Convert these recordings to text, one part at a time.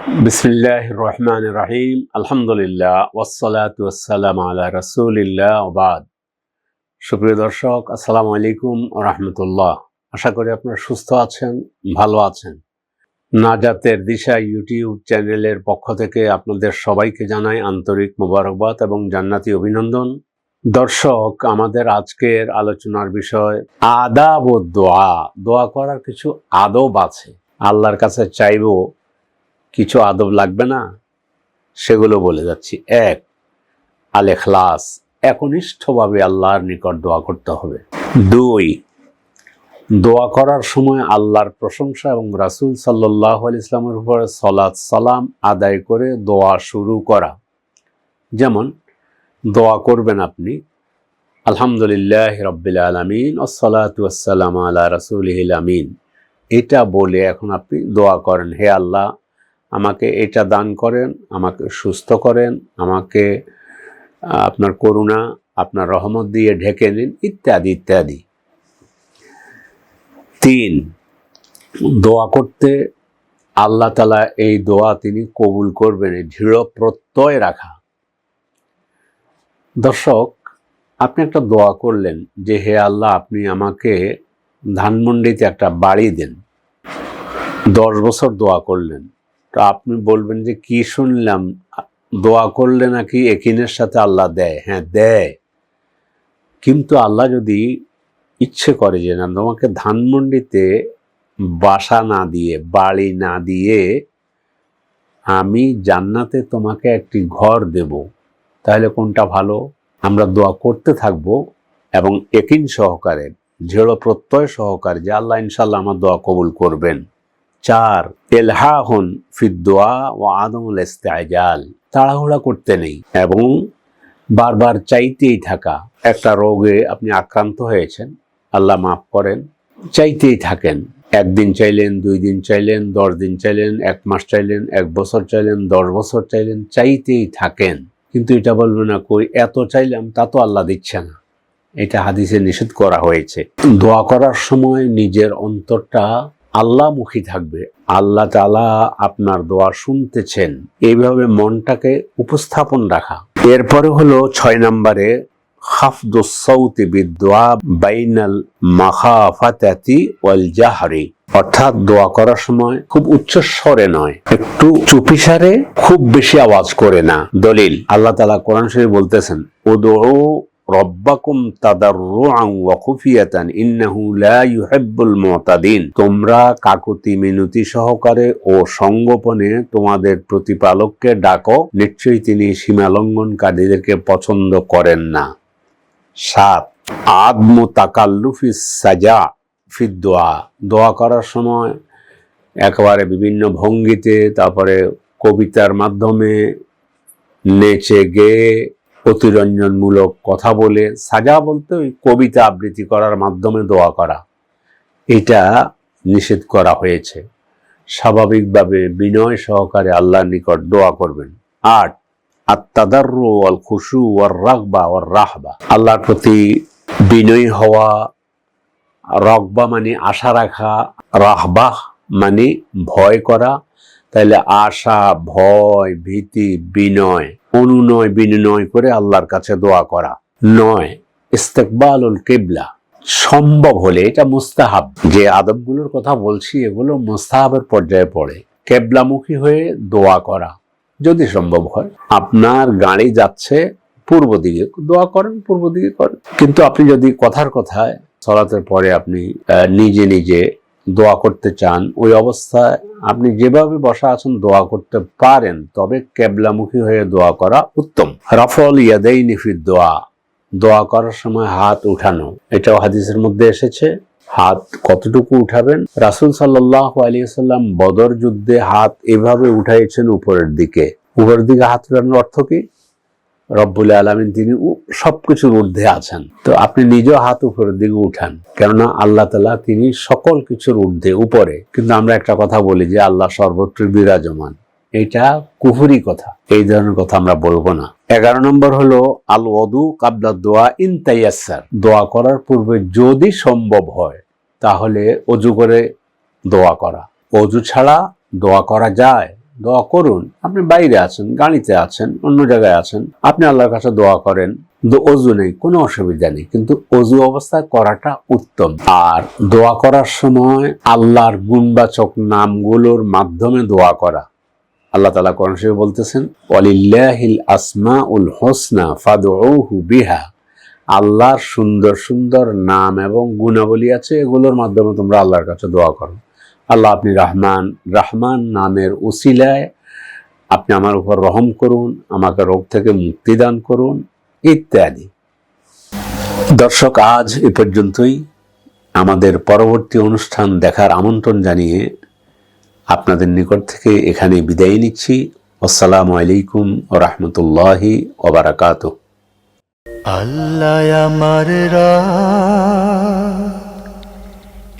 বিসমিল্লাহ রহমান রাহিম আলহামদুলিল্লাহ ওয়াসালাত ওয়াসালাম আলা রসুলিল্লাহ ওবাদ সুপ্রিয় দর্শক, আসসালামু আলাইকুম রহমতুল্লাহ। আশা করি আপনারা সুস্থ আছেন, ভালো আছেন। নাজাতের দিশা ইউটিউব চ্যানেলের পক্ষ থেকে আপনাদের সবাইকে জানাই আন্তরিক মোবারকবাদ এবং জান্নাতি অভিনন্দন। দর্শক, আমাদের আজকের আলোচনার বিষয় আদাব ও দোয়া। দোয়া করার কিছু আদব আছে। আল্লাহর কাছে চাইব কিছু আদব লাগবে না? সেগুলো বলে যাচ্ছি। এক, আল এখলাস। একনিষ্ঠভাবে আল্লাহর নিকট দোয়া করতে হবে। দুই, দোয়া করার সময় আল্লাহর প্রশংসা এবং রাসূল সাল্লাহ ইসলামের উপরে সলাৎ সালাম আদায় করে দোয়া শুরু করা। যেমন, দোয়া করবেন আপনি, আলহামদুলিল্লাহ রব্বিল আলমিন ওসলাতাম আল্লাহ রাসুলহিল আমিন। এটা বলে এখন আপনি দোয়া করেন, হে আল্লাহ আমাকে এটা দান করেন, আমাকে সুস্থ করেন, আমাকে আপনার করুণা, আপনার রহমত দিয়ে ঢেকে নিন ইত্যাদি ইত্যাদি। তিন, দোয়া করতে আল্লাহ তালা এই দোয়া তিনি কবুল করবেন দৃঢ় প্রত্যয় রাখা। দর্শক, আপনি একটা দোয়া করলেন যে, হে আল্লাহ, আপনি আমাকে ধানমন্ডিতে একটা বাড়ি দেন। দশ বছর দোয়া করলেন। তো আপনি বলবেন যে কি শুনলাম? দোয়া করলে নাকি একিনের সাথে আল্লাহ দেয়? হ্যাঁ দেয়। কিন্তু আল্লাহ যদি ইচ্ছে করে যে না, তোমাকে ধানমন্ডিতে বাসা না দিয়ে, বাড়ি না দিয়ে আমি জান্নাতে তোমাকে একটি ঘর দেব, তাহলে কোনটা ভালো? আমরা দোয়া করতে থাকব এবং একিন সহকারে দৃঢ় প্রত্যয় সহকারে যে আল্লাহ ইনশাল্লাহ আমার দোয়া কবুল করবেন। চার এলহা এলহাহন ফিদ্দোয়া ও আদমুল ইস্তেজাল। তাড়াহুড়া করতে নেই এবং বারবার চাইতেই থাকা। একটা রোগে আপনি আক্রান্ত হয়েছেন, আল্লাহ মাফ করেন, চাইতেই থাকেন। একদিন চাইলেন, দুই দিন চাইলেন, দশ দিন চাইলেন, এক মাস চাইলেন, এক বছর চাইলেন, দশ বছর চাইলেন, চাইতেই থাকেন। কিন্তু এটা বলবে না, কই, এত চাইলাম, তা তো আল্লাহ দিচ্ছে না। এটা হাদিসে নিষেধ করা হয়েছে। দোয়া করার সময় নিজের অন্তরটা আল্লাহমুখী থাকবে। আল্লাহ তালা আপনার দোয়া শুনতেছেন। এইভাবে মনটাকে উপস্থাপন রাখা। এরপরে হলো ছয় নম্বরে হাফদুসৌতি বিদোয়া বাইনাল মাখাফাতাতি ওয়াল জাহারি অর্থাৎ দোয়া করার সময় খুব উচ্চ স্বরে নয়, একটু চুপিসারে খুব বেশি আওয়াজ করে না। দলিল, আল্লাহ তালা কোরআন শরীফ বলতেছেন, উদউ রব্বাকুম খুফিয়াতান, ইন্নাহু লা ইউহিব্বুল মুতাদিন। তোমরা কাকুতি মিনতি সহকারে ও সঙ্গোপনে তোমাদের প্রতিপালককে ডাকো, নিশ্চয়ই তিনি সীমালঙ্ঘনকারীদেরকে পছন্দ করেন না। সাত, আদমু তাকাল্লুফি সাজা ফিদ দোয়া। দোয়া করার সময় একেবারে বিভিন্ন ভঙ্গিতে, তারপরে কবিতার মাধ্যমে নেচে গেয়ে অতিরঞ্জনমূলক কথা বলে সাজা বলতে ওই কবিতা আবৃত্তি করার মাধ্যমে দোয়া করা। এটা নিষেধ করা হয়েছে। স্বাভাবিকভাবে বিনয় সহকারে আল্লাহর নিকট দোয়া করবেন। আট, আত্মাদার্রু অল খুশু ওর রাগবা ওর রাহবা। আল্লাহর প্রতি বিনয়ী হওয়া, রগবা মানে আশা রাখা রাহবাহ মানে ভয় করা। তাহলে আশা, ভয়, ভীতি, বিনয় অনুনয় বিনিময় করে আল্লাহর কাছে দোয়া করা। নয়, ইস্তেকবালুল কেবলা। সম্ভব হলে এটা মুস্তাহাব। যে আদবগুলোর কথা বলছি, এগুলো মুস্তাহাবের পর্যায়ে পড়ে। কেবলামুখী হয়ে দোয়া করা যদি সম্ভব হয়। আপনার গাড়ি যাচ্ছে, পূর্ব দিকে দোয়া করেন, পূর্ব দিকে করেন। কিন্তু আপনি যদি কথার কথায়, সলাতের পরে আপনি নিজে নিজে দোয়া করতে চান, ওই অবস্থায় আপনি যেভাবে বসা আছেন দোয়া করতে পারেন, তবে কেবলামুখী হয়ে দোয়া করা উত্তম। রাফল ইয়াদেই নিফির দোয়া দোয়া করার সময় হাত উঠানো। এটাও হাদিসের মধ্যে এসেছে, হাত কতটুকু উঠাবেন? রাসুল সাল্লাহ আলিয়াল্লাম বদর যুদ্ধে হাত এভাবে উঠাইছেন উপরের দিকে। উপরের দিকে হাত উঠানোর অর্থ কি? রব্বুল আলমিন তিনি সবকিছুর ঊর্ধ্বে আছেন। তো আপনি নিজেও হাত উপরের দিকে উঠান। কেননা আল্লাহ তালা তিনি সকল কিছুর ঊর্ধ্বে, উপরে। কিন্তু আমরা একটা কথা বলি যে আল্লাহ সর্বত্র বিরাজমান। এটা কুহুরি কথা। এই ধরনের কথা আমরা বলব না। এগারো নম্বর হলো আল ওদু কাবলা দোয়া ইন তাইয়াসার দোয়া করার পূর্বে যদি সম্ভব হয়, তাহলে অজু করে দোয়া করা। অজু ছাড়া দোয়া করা যায়। দোয়া করুন। আপনি বাইরে আছেন, গাড়িতে আছেন, অন্য জায়গায় আছেন। আপনি আল্লাহর কাছে দোয়া করেন। অজু নেই, কোনো অসুবিধা নেই। কিন্তু অজু অবস্থায় করাটা উত্তম। আর দোয়া করার সময় আল্লাহর গুণবাচক নামগুলোর মাধ্যমে দোয়া করা। আল্লাহ তালা কোরআন শরীফে বলতেছেন, ওয়ালিল্লাহিল আসমা উল হোসনা ফাদউহু বিহা। আল্লাহর সুন্দর সুন্দর নাম এবং গুণাবলী আছে, এগুলোর মাধ্যমে তোমরা আল্লাহর কাছে দোয়া করো। আল্লাহ আপনি রহমান রহমান নামের উসিলায় আপনি আমার উপর রহম করুন আমাকে রোগ থেকে মুক্তি দান করুন ইত্যাদি। দর্শক আজ এ পর্যন্তই। আমাদের পরবর্তী অনুষ্ঠান দেখার আমন্ত্রণ জানিয়ে আপনাদের নিকট থেকে এখানে বিদায় নিচ্ছি। আসসালামু আলাইকুম ও রহমতুল্লাহি ওবরাকাত আল্লাহ আমার রাত,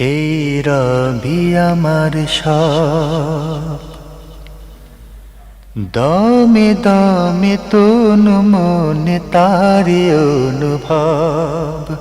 এই রবি আমার সব। দমে দমে তনু মনে তারি অনুভব।